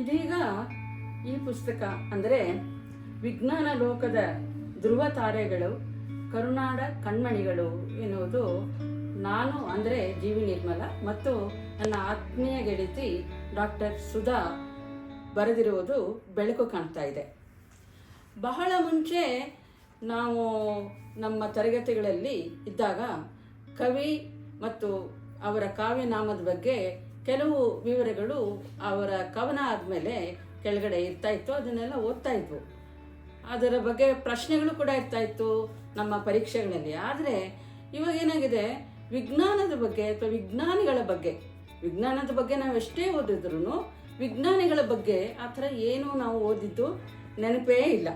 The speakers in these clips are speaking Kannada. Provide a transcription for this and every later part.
ಇದೀಗ ಈ ಪುಸ್ತಕ ಅಂದರೆ ವಿಜ್ಞಾನ ಲೋಕದ ಧ್ರುವ ತಾರೆಗಳು, ಕರುನಾಡ ಕಣ್ಮಣಿಗಳು ಎನ್ನುವುದು ನಾನು ಅಂದರೆ ಜೀವಿ ನಿರ್ಮಲ ಮತ್ತು ನನ್ನ ಆತ್ಮೀಯ ಗೆಳತಿ ಡಾಕ್ಟರ್ ಸುಧಾ ಬರೆದಿರುವುದು ಬೆಳಕು ಕಾಣ್ತಾ ಇದೆ. ಬಹಳ ಮುಂಚೆ ನಾವು ನಮ್ಮ ತರಗತಿಗಳಲ್ಲಿ ಇದ್ದಾಗ ಕವಿ ಮತ್ತು ಅವರ ಕಾವ್ಯನಾಮದ ಬಗ್ಗೆ ಕೆಲವು ವಿವರಗಳು ಅವರ ಕವನ ಆದಮೇಲೆ ಕೆಳಗಡೆ ಇರ್ತಾ ಇತ್ತು, ಅದನ್ನೆಲ್ಲ ಓದ್ತಾ ಇದ್ವು. ಅದರ ಬಗ್ಗೆ ಪ್ರಶ್ನೆಗಳು ಕೂಡ ಇರ್ತಾ ಇತ್ತು ನಮ್ಮ ಪರೀಕ್ಷೆಗಳಲ್ಲಿ. ಆದರೆ ಇವಾಗ ಏನಾಗಿದೆ, ವಿಜ್ಞಾನದ ಬಗ್ಗೆ ಅಥವಾ ವಿಜ್ಞಾನಿಗಳ ಬಗ್ಗೆ, ವಿಜ್ಞಾನದ ಬಗ್ಗೆ ನಾವು ಎಷ್ಟೇ ಓದಿದ್ರು ವಿಜ್ಞಾನಿಗಳ ಬಗ್ಗೆ ಆ ಥರ ಏನೂ ನಾವು ಓದಿದ್ದು ನೆನಪೇ ಇಲ್ಲ.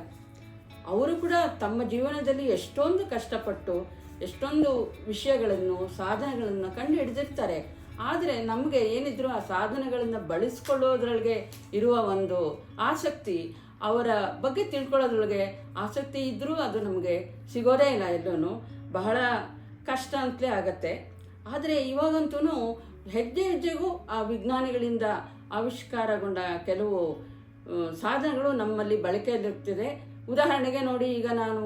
ಅವರು ಕೂಡ ತಮ್ಮ ಜೀವನದಲ್ಲಿ ಎಷ್ಟೊಂದು ಕಷ್ಟಪಟ್ಟು, ಎಷ್ಟೊಂದು ವಿಷಯಗಳನ್ನು, ಸಾಧನೆಗಳನ್ನು ಕಂಡು ಹಿಡಿದಿರ್ತಾರೆ. ಆದರೆ ನಮಗೆ ಏನಿದ್ರು ಆ ಸಾಧನಗಳನ್ನು ಬಳಸ್ಕೊಳ್ಳೋದ್ರೊಳಗೆ ಇರುವ ಒಂದು ಆಸಕ್ತಿ, ಅವರ ಬಗ್ಗೆ ತಿಳ್ಕೊಳ್ಳೋದ್ರೊಳಗೆ ಆಸಕ್ತಿ ಇದ್ದರೂ ಅದು ನಮಗೆ ಸಿಗೋದೇ ಇಲ್ಲ ಎಲ್ಲೂ ಬಹಳ ಕಷ್ಟ ಅಂತಲೇ ಆಗತ್ತೆ. ಆದರೆ ಇವಾಗಂತೂ ಹೆಜ್ಜೆ ಹೆಜ್ಜೆಗೂ ಆ ವಿಜ್ಞಾನಿಗಳಿಂದ ಆವಿಷ್ಕಾರಗೊಂಡ ಕೆಲವು ಸಾಧನಗಳು ನಮ್ಮಲ್ಲಿ ಬಳಕೆಯಲ್ಲಿರ್ತಿದೆ. ಉದಾಹರಣೆಗೆ ನೋಡಿ ಈಗ ನಾನು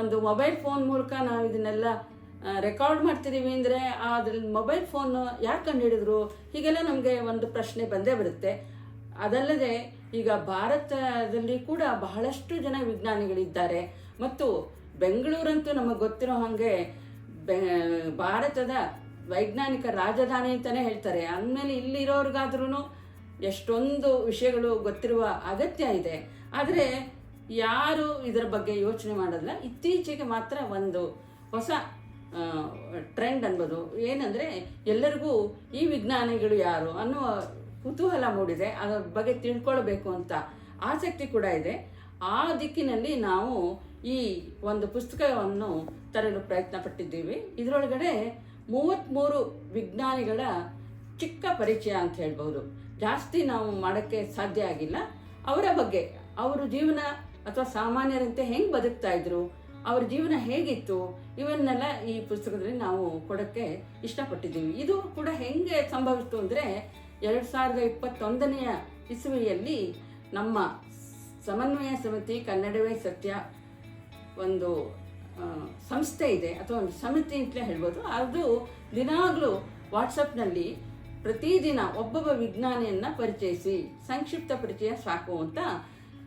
ಒಂದು ಮೊಬೈಲ್ ಫೋನ್ ಮೂಲಕ ನಾವು ಇದನ್ನೆಲ್ಲ ರೆಕಾರ್ಡ್ ಮಾಡ್ತಿದ್ದೀವಿ ಅಂದರೆ ಅದ್ರ ಮೊಬೈಲ್ ಫೋನ್ ಯಾರು ಕಂಡುಹಿಡಿದ್ರು? ಹೀಗೆಲ್ಲ ನಮಗೆ ಒಂದು ಪ್ರಶ್ನೆ ಬಂದೇ ಬರುತ್ತೆ. ಅದಲ್ಲದೆ ಈಗ ಭಾರತದಲ್ಲಿ ಕೂಡ ಬಹಳಷ್ಟು ಜನ ವಿಜ್ಞಾನಿಗಳಿದ್ದಾರೆ. ಮತ್ತು ಬೆಂಗಳೂರಂತೂ ನಮಗೆ ಗೊತ್ತಿರೋ ಹಾಗೆ ಬೆ, ಭಾರತದ ವೈಜ್ಞಾನಿಕ ರಾಜಧಾನಿ ಅಂತಲೇ ಹೇಳ್ತಾರೆ. ಅಂದಮೇಲೆ ಇಲ್ಲಿರೋರ್ಗಾದ್ರೂ ಎಷ್ಟೊಂದು ವಿಷಯಗಳು ಗೊತ್ತಿರುವ ಅಗತ್ಯ ಇದೆ. ಆದರೆ ಯಾರು ಇದರ ಬಗ್ಗೆ ಯೋಚನೆ ಮಾಡೋದಿಲ್ಲ ಇತ್ತೀಚೆಗೆ ಮಾತ್ರ ಒಂದು ಹೊಸ ಟ್ರೆಂಡ್ ಅನ್ಬೋದು ಏನಂದರೆ ಎಲ್ಲರಿಗೂ ಈ ವಿಜ್ಞಾನಿಗಳು ಯಾರು ಅನ್ನುವ ಕುತೂಹಲ ಮೂಡಿದೆ. ಅದರ ಬಗ್ಗೆ ತಿಳ್ಕೊಳ್ಬೇಕು ಅಂತ ಆಸಕ್ತಿ ಕೂಡ ಇದೆ. ಆ ದಿಕ್ಕಿನಲ್ಲಿ ನಾವು ಈ ಒಂದು ಪುಸ್ತಕವನ್ನು ತರಲು ಪ್ರಯತ್ನ ಪಟ್ಟಿದ್ದೀವಿ. ಇದರೊಳಗಡೆ ಮೂವತ್ತ್ಮೂರು ವಿಜ್ಞಾನಿಗಳ ಚಿಕ್ಕ ಪರಿಚಯ ಅಂತ ಹೇಳ್ಬೋದು. ಜಾಸ್ತಿ ನಾವು ಮಾಡೋಕ್ಕೆ ಸಾಧ್ಯ ಆಗಿಲ್ಲ. ಅವರ ಬಗ್ಗೆ, ಅವರು ಜೀವನ ಅಥವಾ ಸಾಮಾನ್ಯರಂತೆ ಹೆಂಗೆ ಬದುಕ್ತಾ ಇದ್ರು? ಅವ್ರ ಜೀವನ ಹೇಗಿತ್ತು, ಇವನ್ನೆಲ್ಲ ಈ ಪುಸ್ತಕದಲ್ಲಿ ನಾವು ಕೊಡೋಕ್ಕೆ ಇಷ್ಟಪಟ್ಟಿದ್ದೀವಿ. ಇದು ಕೂಡ ಹೆಂಗೆ ಸಂಭವಿಸ್ತು ಅಂದರೆ, ಎರಡು ಸಾವಿರದ ಇಪ್ಪತ್ತೊಂದನೆಯ ಇಸುವಿಯಲ್ಲಿ ನಮ್ಮ ಸಮನ್ವಯ ಸಮಿತಿ ಕನ್ನಡವೇ ಸತ್ಯ ಒಂದು ಸಂಸ್ಥೆ ಇದೆ, ಅಥವಾ ಒಂದು ಸಮಿತಿ ಅಂತಲೇ ಹೇಳ್ಬೋದು. ಅದು ದಿನಾಗಲೂ ವಾಟ್ಸಪ್ನಲ್ಲಿ ಪ್ರತಿದಿನ ಒಬ್ಬೊಬ್ಬ ವಿಜ್ಞಾನಿಯನ್ನು ಪರಿಚಯಿಸಿ, ಸಂಕ್ಷಿಪ್ತ ಪರಿಚಯ ಸಾಕು ಅಂತ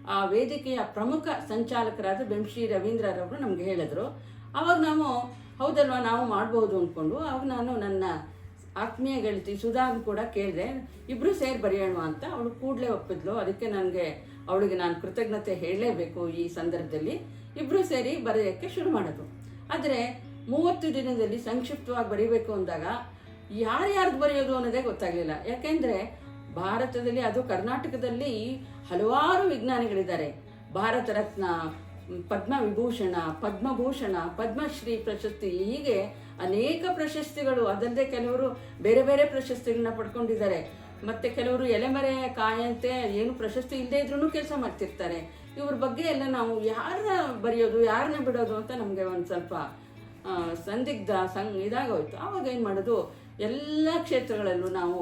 ಆ ವೇದಿಕೆಯ ಪ್ರಮುಖ ಸಂಚಾಲಕರಾದ ಬೆಂಶಿ ರವೀಂದ್ರರವರು ನಮಗೆ ಹೇಳಿದ್ರು. ಅವಾಗ ನಾವು, ಹೌದಲ್ವಾ, ನಾವು ಮಾಡ್ಬೋದು ಅಂದ್ಕೊಂಡು ಆವಾಗ ನಾನು ನನ್ನ ಆತ್ಮೀಯ ಗೆಳತಿ ಸುಧಾನ್ ಕೂಡ ಕೇಳಿದೆ ಇಬ್ಬರು ಸೇರಿ ಬರೆಯೋಣ ಅಂತ. ಅವಳು ಕೂಡಲೇ ಒಪ್ಪಿದ್ಲು. ಅದಕ್ಕೆ ನನಗೆ, ಅವಳಿಗೆ ನಾನು ಕೃತಜ್ಞತೆ ಹೇಳಲೇಬೇಕು ಈ ಸಂದರ್ಭದಲ್ಲಿ. ಇಬ್ಬರು ಸೇರಿ ಬರೆಯೋಕ್ಕೆ ಶುರು ಮಾಡೋದು. ಆದರೆ, ಮೂವತ್ತು ದಿನದಲ್ಲಿ ಸಂಕ್ಷಿಪ್ತವಾಗಿ ಬರೀಬೇಕು ಅಂದಾಗ, ಯಾರ್ಯಾರ್ದು ಬರೆಯೋದು ಅನ್ನೋದೇ ಗೊತ್ತಾಗಲಿಲ್ಲ. ಯಾಕೆಂದರೆ ಭಾರತದಲ್ಲಿ, ಅದು ಕರ್ನಾಟಕದಲ್ಲಿ ಹಲವಾರು ವಿಜ್ಞಾನಿಗಳಿದ್ದಾರೆ. ಭಾರತ ರತ್ನ, ಪದ್ಮ ವಿಭೂಷಣ, ಪದ್ಮಭೂಷಣ, ಪದ್ಮಶ್ರೀ ಪ್ರಶಸ್ತಿ, ಹೀಗೆ ಅನೇಕ ಪ್ರಶಸ್ತಿಗಳು, ಅದಲ್ಲದೆ ಕೆಲವರು ಬೇರೆ ಬೇರೆ ಪ್ರಶಸ್ತಿಗಳನ್ನ ಪಡ್ಕೊಂಡಿದ್ದಾರೆ. ಮತ್ತೆ ಕೆಲವರು ಎಲೆಮರೆ, ಕಾಯಂತೆ, ಏನು ಪ್ರಶಸ್ತಿ ಇಲ್ಲದೇ ಇದ್ರೂ ಕೆಲಸ ಮಾಡ್ತಿರ್ತಾರೆ. ಇವ್ರ ಬಗ್ಗೆ ಎಲ್ಲ ನಾವು ಯಾರನ್ನ ಬರೆಯೋದು, ಯಾರನ್ನ ಬಿಡೋದು ಅಂತ ನಮಗೆ ಒಂದು ಸ್ವಲ್ಪ ಸಂದಿಗ್ಧ, ಸಂ ಇದಾಗೋಯ್ತು. ಆವಾಗ ಏನು ಮಾಡೋದು? ಎಲ್ಲ ಕ್ಷೇತ್ರಗಳಲ್ಲೂ ನಾವು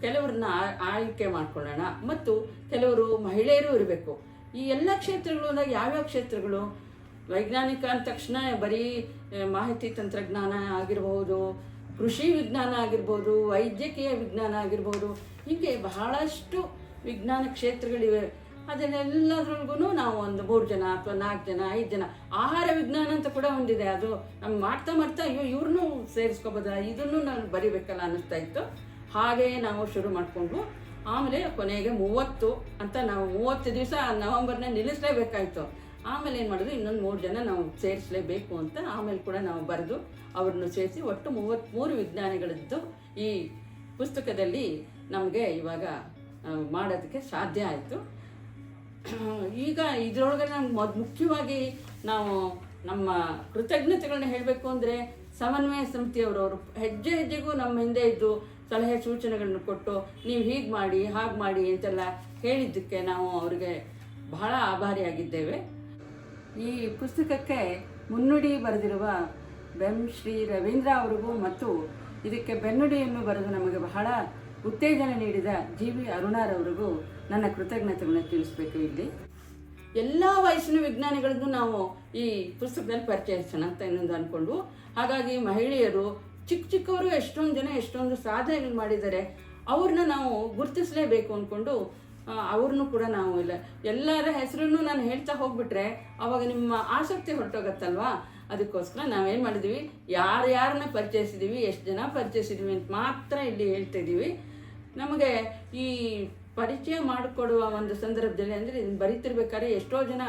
ಕೆಲವ್ರನ್ನ ಆಯ್ಕೆ ಮಾಡ್ಕೊಳ್ಳೋಣ. ಮತ್ತು ಕೆಲವರು ಮಹಿಳೆಯರು ಇರಬೇಕು. ಈ ಎಲ್ಲ ಕ್ಷೇತ್ರಗಳು ಅಂದಾಗ ಯಾವ್ಯಾವ ಕ್ಷೇತ್ರಗಳು? ವೈಜ್ಞಾನಿಕ ಅಂದ ತಕ್ಷಣ ಬರೀ ಮಾಹಿತಿ ತಂತ್ರಜ್ಞಾನ ಆಗಿರಬಹುದು ಕೃಷಿ ವಿಜ್ಞಾನ ಆಗಿರ್ಬೋದು, ವೈದ್ಯಕೀಯ ವಿಜ್ಞಾನ ಆಗಿರ್ಬೋದು, ಹೀಗೆ ಬಹಳಷ್ಟು ವಿಜ್ಞಾನ ಕ್ಷೇತ್ರಗಳಿವೆ. ಅದನ್ನೆಲ್ಲದ್ರೊಳಗೂ ನಾವು ಒಂದು ಮೂರು ಜನ ಅಥವಾ ನಾಲ್ಕು ಜನ, ಐದು ಜನ, ಆಹಾರ ವಿಜ್ಞಾನ ಅಂತ ಕೂಡ ಒಂದಿದೆ. ಅದು ನಮ್ಗೆ ಮಾಡ್ತಾ ಮಾಡ್ತಾ ಅಯ್ಯೋ ಇವ್ರನ್ನೂ ಸೇರಿಸ್ಕೋಬೋದ? ಇದನ್ನು ನಾನು ಬರಿಬೇಕಲ್ಲ ಅನ್ನಿಸ್ತಾ ಇತ್ತು. ಹಾಗೆ ನಾವು ಶುರು ಮಾಡಿಕೊಂಡು ಆಮೇಲೆ ಕೊನೆಗೆ ಮೂವತ್ತು ಅಂತ ನಾವು ಮೂವತ್ತು ದಿವಸ ನವಂಬರ್ನ ನಿಲ್ಲಿಸಲೇಬೇಕಾಯ್ತು. ಆಮೇಲೆ ಏನು ಮಾಡಿದ್ರು ಇನ್ನೊಂದು ಮೂರು ಜನ ನಾವು ಸೇರಿಸಲೇಬೇಕು ಅಂತ ಆಮೇಲೆ ಕೂಡ ನಾವು ಬರೆದು ಅವ್ರನ್ನು ಸೇರಿಸಿ ಒಟ್ಟು ಮೂವತ್ತ್ಮೂರು ವಿಜ್ಞಾನಿಗಳದ್ದು ಈ ಪುಸ್ತಕದಲ್ಲಿ ನಮಗೆ ಇವಾಗ ಮಾಡೋದಕ್ಕೆ ಸಾಧ್ಯ ಆಯಿತು. ಈಗ ಇದರೊಳಗೆ ನಮ್ಗೆ ಮೊದ್ ಮುಖ್ಯವಾಗಿ ನಾವು ನಮ್ಮ ಕೃತಜ್ಞತೆಗಳನ್ನ ಹೇಳಬೇಕು ಅಂದರೆ ಸಮನ್ವಯ ಸಮಿತಿಯವರವರು ಹೆಜ್ಜೆ ಹೆಜ್ಜೆಗೂ ನಮ್ಮ ಹಿಂದೆ ಇದ್ದು ಸಲಹೆ ಸೂಚನೆಗಳನ್ನು ಕೊಟ್ಟು ನೀವು ಹೀಗೆ ಮಾಡಿ, ಹಾಗೆ ಮಾಡಿ ಅಂತೆಲ್ಲ ಹೇಳಿದ್ದಕ್ಕೆ ನಾವು ಅವರಿಗೆ ಬಹಳ ಆಭಾರಿಯಾಗಿದ್ದೇವೆ. ಈ ಪುಸ್ತಕಕ್ಕೆ ಮುನ್ನುಡಿ ಬರೆದಿರುವ ಬೆಂ ಶ್ರೀ ರವೀಂದ್ರ ಅವರಿಗೂ ಮತ್ತು ಇದಕ್ಕೆ ಬೆನ್ನುಡಿಯನ್ನು ಬರೆದು ನಮಗೆ ಬಹಳ ಉತ್ತೇಜನ ನೀಡಿದ ಜಿ ವಿ ಅರುಣಾರವರಿಗೂ ನನ್ನ ಕೃತಜ್ಞತೆಗಳನ್ನು ತಿಳಿಸ್ಬೇಕು ಇಲ್ಲಿ. ಎಲ್ಲ ವಯಸ್ಸಿನ ವಿಜ್ಞಾನಿಗಳಿಗೂ ನಾವು ಈ ಪುಸ್ತಕದಲ್ಲಿ ಪರಿಚಯಿಸೋಣ ಅಂತ ಇನ್ನೊಂದು ಅಂದ್ಕೊಂಡು ಹಾಗಾಗಿ ಮಹಿಳೆಯರು ಚಿಕ್ಕ ಚಿಕ್ಕವರು ಎಷ್ಟೊಂದು ಜನ ಎಷ್ಟೊಂದು ಸಾಧನೆಗಳು ಮಾಡಿದ್ದಾರೆ, ಅವ್ರನ್ನ ನಾವು ಗುರುತಿಸಲೇಬೇಕು ಅಂದ್ಕೊಂಡು ಅವ್ರನ್ನೂ ಕೂಡ ನಾವು ಇಲ್ಲ. ಎಲ್ಲರ ಹೆಸರನ್ನು ನಾನು ಹೇಳ್ತಾ ಹೋಗ್ಬಿಟ್ರೆ ಅವಾಗ ನಿಮ್ಮ ಆಸಕ್ತಿ ಹೊರಟೋಗತ್ತಲ್ವಾ? ಅದಕ್ಕೋಸ್ಕರ ನಾವೇನು ಮಾಡಿದ್ವಿ? ಯಾರ್ಯಾರನ್ನ ಪರಿಚಯಿಸಿದ್ದೀವಿ ಎಷ್ಟು ಜನ ಪರಿಚಯಿಸಿದ್ದೀವಿ ಅಂತ ಮಾತ್ರ ಇಲ್ಲಿ ಹೇಳ್ತಾ ಇದ್ದೀವಿ. ನಮಗೆ ಈ ಪರಿಚಯ ಮಾಡಿಕೊಡುವ ಒಂದು ಸಂದರ್ಭದಲ್ಲಿ ಅಂದರೆ ಇದನ್ನ ಬರೀತಿರ್ಬೇಕಾದ್ರೆ ಎಷ್ಟೋ ಜನ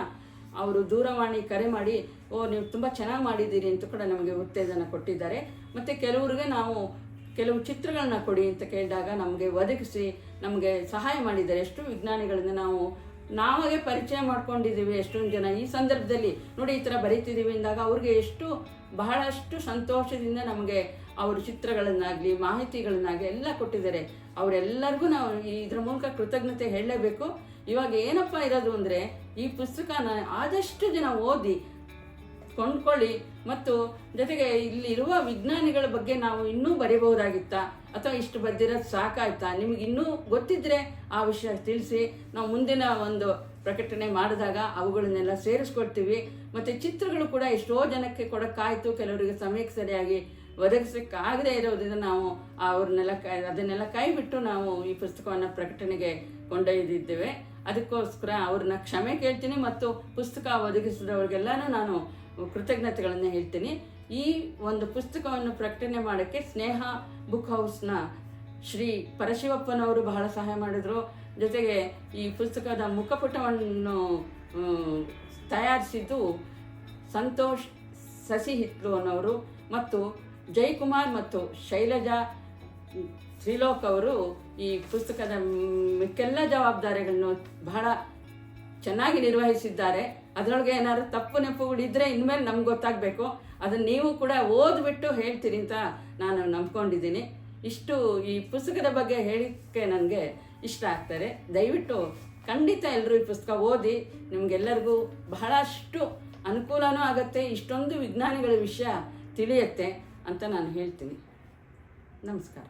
ಅವರು ದೂರವಾಣಿ ಕರೆ ಮಾಡಿ, ಓ, ನೀವು ತುಂಬ ಚೆನ್ನಾಗಿ ಮಾಡಿದ್ದೀರಿ ಅಂತ ಕೂಡ ನಮಗೆ ಉತ್ತೇಜನ ಕೊಟ್ಟಿದ್ದಾರೆ. ಮತ್ತು ಕೆಲವ್ರಿಗೆ ನಾವು ಕೆಲವು ಚಿತ್ರಗಳನ್ನ ಕೊಡಿ ಅಂತ ಕೇಳಿದಾಗ ನಮಗೆ ಒದಗಿಸಿ, ನಮಗೆ ಸಹಾಯ ಮಾಡಿದ್ದಾರೆ. ಎಷ್ಟು ವಿಜ್ಞಾನಿಗಳನ್ನ ನಾವು, ನಾವಾಗೆ ಪರಿಚಯ ಮಾಡ್ಕೊಂಡಿದ್ದೀವಿ ಎಷ್ಟೊಂದು ಜನ. ಈ ಸಂದರ್ಭದಲ್ಲಿ ನೋಡಿ, ಈ ಥರ ಬರೀತಿದ್ದೀವಿ ಅಂದಾಗ ಅವ್ರಿಗೆ ಎಷ್ಟು, ಬಹಳಷ್ಟು ಸಂತೋಷದಿಂದ ನಮಗೆ ಅವರು ಚಿತ್ರಗಳನ್ನಾಗಲಿ, ಮಾಹಿತಿಗಳನ್ನಾಗಲಿ ಎಲ್ಲ ಕೊಟ್ಟಿದ್ದಾರೆ. ಅವರೆಲ್ಲರಿಗೂ ನಾವು ಇದ್ರ ಮೂಲಕ ಕೃತಜ್ಞತೆ ಹೇಳಲೇಬೇಕು. ಇವಾಗ ಏನಪ್ಪ ಇರೋದು ಅಂದರೆ ಈ ಪುಸ್ತಕನ ಆದಷ್ಟು ಜನ ಓದಿ ಕೊಂಡ್ಕೊಳ್ಳಿ ಮತ್ತು ಜೊತೆಗೆ ಇಲ್ಲಿರುವ ವಿಜ್ಞಾನಿಗಳ ಬಗ್ಗೆ ನಾವು ಇನ್ನೂ ಬರೀಬಹುದಾಗಿತ್ತಾ? ಅಥವಾ ಇಷ್ಟು ಬರ್ದಿರೋದು ಸಾಕಾಯ್ತಾ? ನಿಮ್ಗೆ ಇನ್ನೂ ಗೊತ್ತಿದ್ರೆ ಆ ವಿಷಯ ತಿಳಿಸಿ. ನಾವು ಮುಂದಿನ ಒಂದು ಪ್ರಕಟಣೆ ಮಾಡಿದಾಗ ಅವುಗಳನ್ನೆಲ್ಲ ಸೇರಿಸ್ಕೊಡ್ತೀವಿ. ಮತ್ತು ಚಿತ್ರಗಳು ಕೂಡ ಎಷ್ಟೋ ಜನಕ್ಕೆ ಕೊಡೋಕ್ಕಾಯಿತು. ಕೆಲವರಿಗೆ ಸಮಯಕ್ಕೆ ಸರಿಯಾಗಿ ಒದಗಿಸೋಕ್ಕಾಗದೇ ಇರೋದ್ರಿಂದ ನಾವು ಅವ್ರನ್ನೆಲ್ಲ ಕೈ ಅದನ್ನೆಲ್ಲ ಕೈ ಬಿಟ್ಟು ನಾವು ಈ ಪುಸ್ತಕವನ್ನು ಪ್ರಕಟಣೆಗೆ ಕೊಂಡೊಯ್ದಿದ್ದೇವೆ. ಅದಕ್ಕೋಸ್ಕರ ಅವ್ರನ್ನ ಕ್ಷಮೆ ಕೇಳ್ತೀನಿ ಮತ್ತು ಪುಸ್ತಕ ಒದಗಿಸಿದವ್ರಿಗೆಲ್ಲನೂ ನಾನು ಕೃತಜ್ಞತೆಗಳನ್ನು ಹೇಳ್ತೀನಿ. ಈ ಒಂದು ಪುಸ್ತಕವನ್ನು ಪ್ರಕಟಣೆ ಮಾಡೋಕ್ಕೆ ಸ್ನೇಹ ಬುಕ್ ಹೌಸ್ನ ಶ್ರೀ ಪರಶಿವಪ್ಪನವರು ಬಹಳ ಸಹಾಯ ಮಾಡಿದರು. ಜೊತೆಗೆ ಈ ಪುಸ್ತಕದ ಮುಖಪುಟವನ್ನು ತಯಾರಿಸಿದ್ದು ಸಂತೋಷ್ ಸಸಿ ಹಿತ್ಲು ಅನ್ನೋರು ಮತ್ತು ಜಯಕುಮಾರ್ ಮತ್ತು ಶೈಲಜಾ ತ್ರಿಲೋಕ್ ಅವರು ಈ ಪುಸ್ತಕದ ಮಿಕ್ಕೆಲ್ಲ ಜವಾಬ್ದಾರಿಗಳನ್ನು ಬಹಳ ಚೆನ್ನಾಗಿ ನಿರ್ವಹಿಸಿದ್ದಾರೆ. ಅದರೊಳಗೆ ಏನಾದ್ರು ತಪ್ಪು ನೆಪ್ಪುಗಳಿದ್ರೆ ಇನ್ಮೇಲೆ ನಮ್ಗೆ ಗೊತ್ತಾಗಬೇಕು. ಅದನ್ನು ನೀವು ಕೂಡ ಓದ್ಬಿಟ್ಟು ಹೇಳ್ತೀರಿ ಅಂತ ನಾನು ನಂಬ್ಕೊಂಡಿದ್ದೀನಿ. ಇಷ್ಟು ಈ ಪುಸ್ತಕದ ಬಗ್ಗೆ ಹೇಳಿಕ್ಕೆ ನನಗೆ ಇಷ್ಟ ಆಗ್ತಾರೆ. ದಯವಿಟ್ಟು ಖಂಡಿತ ಎಲ್ಲರೂ ಈ ಪುಸ್ತಕ ಓದಿ, ನಿಮಗೆಲ್ಲರಿಗೂ ಬಹಳಷ್ಟು ಅನುಕೂಲನೂ ಆಗುತ್ತೆ, ಇಷ್ಟೊಂದು ವಿಜ್ಞಾನಿಗಳ ವಿಷಯ ತಿಳಿಯುತ್ತೆ ಅಂತ ನಾನು ಹೇಳ್ತೀನಿ. ನಮಸ್ಕಾರ.